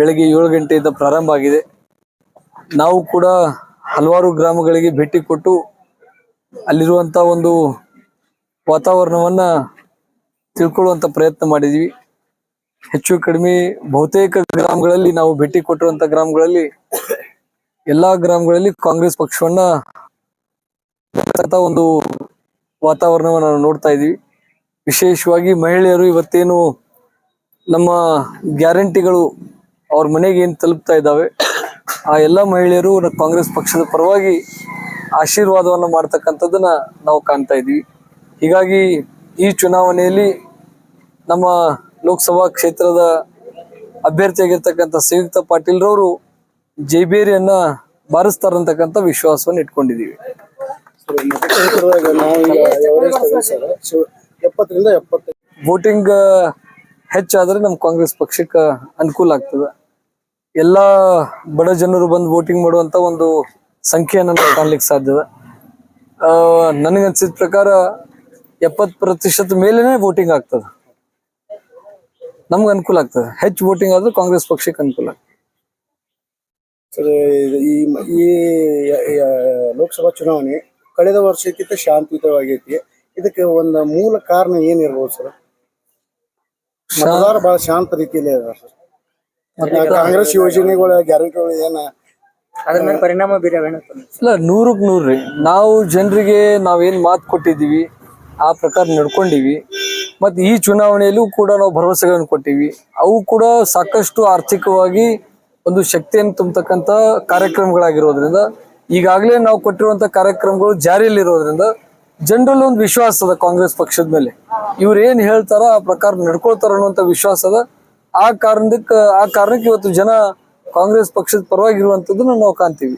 ಬೆಳಗ್ಗೆ ಏಳು ಗಂಟೆಯಿಂದ ಪ್ರಾರಂಭ ಆಗಿದೆ. ನಾವು ಕೂಡ ಹಲವಾರು ಗ್ರಾಮಗಳಿಗೆ ಭೇಟಿ ಕೊಟ್ಟು ಅಲ್ಲಿರುವಂತ ಒಂದು ವಾತಾವರಣವನ್ನ ತಿಳ್ಕೊಳ್ಳುವಂತ ಪ್ರಯತ್ನ ಮಾಡಿದ್ವಿ. ಹೆಚ್ಚು ಕಡಿಮೆ ಬಹುತೇಕ ಗ್ರಾಮಗಳಲ್ಲಿ ನಾವು ಭೇಟಿ ಕೊಟ್ಟಿರುವಂತ ಗ್ರಾಮಗಳಲ್ಲಿ ಎಲ್ಲಾ ಗ್ರಾಮಗಳಲ್ಲಿ ಕಾಂಗ್ರೆಸ್ ಪಕ್ಷವನ್ನ ಒಂದು ವಾತಾವರಣವನ್ನ ನಾವು ನೋಡ್ತಾ ಇದೀವಿ ವಿಶೇಷವಾಗಿ ಮಹಿಳೆಯರು ಇವತ್ತೇನು ನಮ್ಮ ಗ್ಯಾರಂಟಿಗಳು ಅವ್ರ ಮನೆಗೆ ಏನು ತಲುಪ್ತಾ ಇದ್ದಾವೆ ಆ ಎಲ್ಲ ಮಹಿಳೆಯರು ಕಾಂಗ್ರೆಸ್ ಪಕ್ಷದ ಪರವಾಗಿ ಆಶೀರ್ವಾದವನ್ನು ಮಾಡ್ತಕ್ಕಂಥದ್ದನ್ನ ನಾವು ಕಾಣ್ತಾ ಇದ್ದೀವಿ. ಹೀಗಾಗಿ ಈ ಚುನಾವಣೆಯಲ್ಲಿ ನಮ್ಮ ಲೋಕಸಭಾ ಕ್ಷೇತ್ರದ ಅಭ್ಯರ್ಥಿಯಾಗಿರ್ತಕ್ಕಂಥ ಸಂಯುಕ್ತ ಪಾಟೀಲ್ರವರು ಜೈಬೇರಿಯನ್ನ ಬಾರಿಸ್ತಾರಂತಕ್ಕಂಥ ವಿಶ್ವಾಸವನ್ನು ಎಪ್ಪತ್ತೈದು ವೋಟಿಂಗ್ ಹೆಚ್ಚಾದ್ರೆ ನಮ್ಮ ಕಾಂಗ್ರೆಸ್ ಪಕ್ಷಕ್ಕೆ ಅನುಕೂಲ ಆಗ್ತದೆ. ಎಲ್ಲಾ ಬಡ ಜನರು ಬಂದು ವೋಟಿಂಗ್ ಮಾಡುವಂತ ಒಂದು ಸಂಖ್ಯೆಯನ್ನು ನಾವು ಕಾಣ್ಲಿಕ್ಕೆ ಸಾಧ್ಯದ ನನಗೆ ನನಗನ್ಸಿದ ಪ್ರಕಾರ ಎಪ್ಪತ್ ಪ್ರತಿಶತ ಮೇಲೇನೆ ವೋಟಿಂಗ್ ಆಗ್ತದೆ. ನಮ್ಗೆ ಅನುಕೂಲ ಆಗ್ತದೆ. ಹೆಚ್ಚು ವೋಟಿಂಗ್ ಆದ್ರೆ ಕಾಂಗ್ರೆಸ್ ಪಕ್ಷಕ್ಕೆ ಅನುಕೂಲ ಆಗ್ತದೆ. ಸರ್ ಈ ಈ ಲೋಕಸಭಾ ಚುನಾವಣೆ ಕಳೆದ ವರ್ಷಕ್ಕಿಂತ ಶಾಂತಿಯುತವಾಗೈತಿ ಇದಕ್ಕೆ ಒಂದು ಮೂಲ ಕಾರಣ ಏನಿರ್ಬೋದು ಸರ್? ಮತದಾರ ಬಹಳ ಶಾಂತ ರೀತಿಯಲ್ಲಿ ಇದ್ದಾರೆ ಸರ್. ಕಾಂಗ್ರೆಸ್ ಯೋಜನೆಗಳ ಗ್ಯಾರಂಟಿಗಳು ಏನ? ಅದ್ರ ಮೇಲೆ ಪರಿಣಾಮ ಬೀರವೇನ ಇಲ್ಲ ನೂರಕ್ಕೆ ನೂರ್ರಿ ನಾವು ಜನರಿಗೆ ನಾವೇನ್ ಮಾತು ಕೊಟ್ಟಿದ್ದೀವಿ ಆ ಪ್ರಕಾರ ನಡ್ಕೊಂಡಿವಿ. ಮತ್ತು ಈ ಚುನಾವಣೆಯಲ್ಲೂ ಕೂಡ ನಾವು ಭರವಸೆಗಳನ್ನು ಕೊಟ್ಟಿವಿ. ಅವು ಕೂಡ ಸಾಕಷ್ಟು ಆರ್ಥಿಕವಾಗಿ ಒಂದು ಶಕ್ತಿಯನ್ನು ತುಂಬತಕ್ಕಂತ ಕಾರ್ಯಕ್ರಮಗಳಾಗಿರೋದ್ರಿಂದ ಈಗಾಗಲೇ ನಾವು ಕೊಟ್ಟಿರುವಂತ ಕಾರ್ಯಕ್ರಮಗಳು ಜಾರಿಯಲ್ಲಿರೋದ್ರಿಂದ ಜನರಲ್ಲಿ ಒಂದು ವಿಶ್ವಾಸ ಅದ ಕಾಂಗ್ರೆಸ್ ಪಕ್ಷದ ಮೇಲೆ. ಇವ್ರು ಏನ್ ಹೇಳ್ತಾರ ಆ ಪ್ರಕಾರ ನಡ್ಕೊಳ್ತಾರ ಅನ್ನುವಂತ ವಿಶ್ವಾಸ ಅದ. ಆ ಕಾರಣಕ್ಕೆ ಆ ಕಾರಣಕ್ಕೆ ಇವತ್ತು ಜನ ಕಾಂಗ್ರೆಸ್ ಪಕ್ಷದ ಪರವಾಗಿರುವಂತದ್ದನ್ನ ನಾವು ಕಾಣ್ತೀವಿ.